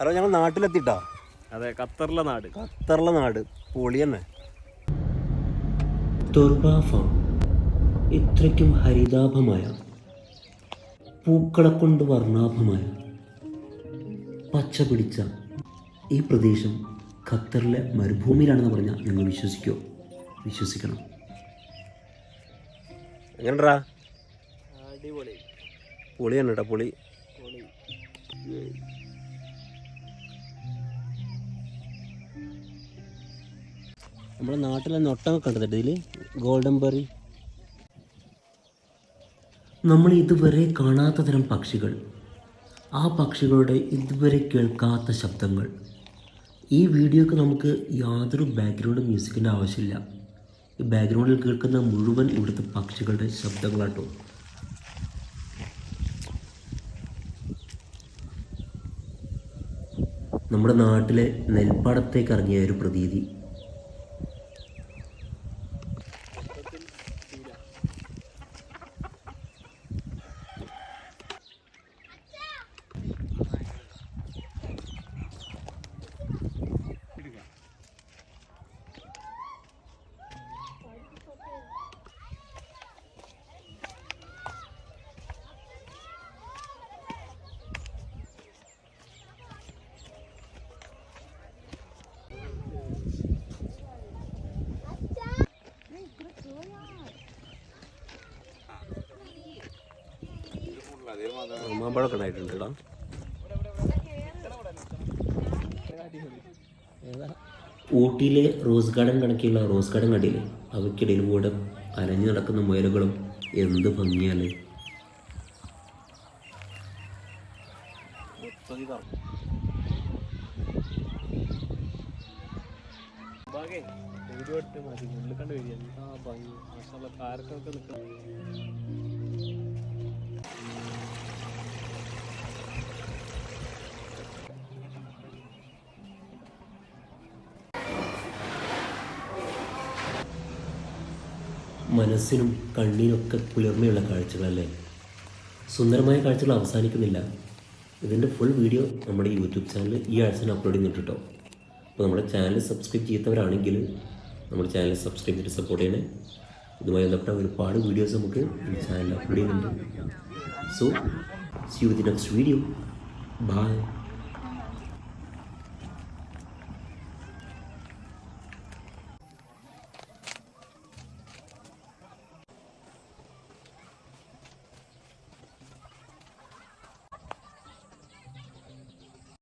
Hello ഞങ്ങൾ നാട്ടിലെത്തിട്ടാ? അതെ ഖത്തറിലെ നാട്. ഖത്തറിലെ നാട് പൊളി തന്നെ. ഇത്രയ്ക്കും ഹരിതാഭമായ പൂക്കളെ കൊണ്ട് വർണാഭമായ പച്ച പിടിച്ച ഈ പ്രദേശം ഖത്തറിലെ മരുഭൂമിയിലാണെന്ന് പറഞ്ഞാൽ നിങ്ങൾ വിശ്വസിക്കോ? വിശ്വസിക്കണം. എങ്ങനെടാ അടിപൊളി. പൊളി തന്നെ കേട്ടോ പൊളി. നമ്മുടെ നാട്ടിലെ നൊട്ടങ്ങൾ കണ്ടത് ഇതിൽ ഗോൾഡൻ ബെറി. നമ്മൾ ഇതുവരെ കാണാത്ത തരം പക്ഷികൾ. ആ പക്ഷികളുടെ ഇതുവരെ കേൾക്കാത്ത ശബ്ദങ്ങൾ. ഈ വീഡിയോക്ക് നമുക്ക് യാതൊരു ബാക്ക്ഗ്രൗണ്ട് മ്യൂസിക്കിന്റെ ആവശ്യമില്ല. ഈ ബാക്ക്ഗ്രൗണ്ടിൽ കേൾക്കുന്ന മുഴുവൻ ഇവിടുത്തെ പക്ഷികളുടെ ശബ്ദങ്ങളാട്ടോ. നമ്മുടെ നാട്ടിലെ നെൽപ്പാടത്തേക്ക് ഇറങ്ങിയ ഒരു പ്രതീതി. മാമ്പഴമൊക്കെ ഉണ്ടായിട്ടുണ്ട് കേട്ടോ. ഊട്ടിയിലെ റോസ് ഗാർഡൻ കണക്കിയുള്ള റോസ് ഗാർഡൻ കണ്ടില്ലേ? അവയ്ക്കിടയിൽ കൂടെ അലഞ്ഞു നടക്കുന്ന മുയലുകളും എന്ത് ഭംഗിയല്ലേ ഭാഗേ വീഡിയോ ഇട്ട് മതി ഉള്ളിൽ കണ്ട് വരിക. എന്താ ഭംഗി. മാഷാള്ള കാരക്കൊക്കെ മനസ്സിനും കണ്ണിനൊക്കെ കുളിർമയുള്ള കാഴ്ചകളല്ലേ? സുന്ദരമായ കാഴ്ചകൾ അവസാനിക്കുന്നില്ല. ഇതിന്റെ ഫുൾ വീഡിയോ നമ്മുടെ യൂട്യൂബ് ചാനൽ ഈ ആഴ്ച തന്നെ അപ്ലോഡ് ചെയ്യുന്നുണ്ട് കേട്ടോ അപ്പോൾ നമ്മുടെ ചാനൽ സബ്സ്ക്രൈബ് ചെയ്യാത്തവരാണെങ്കിൽ നമ്മുടെ ചാനൽ സബ്സ്ക്രൈബ് ചെയ്തിട്ട് സപ്പോർട്ട് ചെയ്യണേ. ഇതുമായി ബന്ധപ്പെട്ട ഒരുപാട് വീഡിയോസ് നമുക്ക് ഈ ചാനലിൽ അപ്ലോഡ് ചെയ്യുന്നുണ്ട്. So see you the next video bye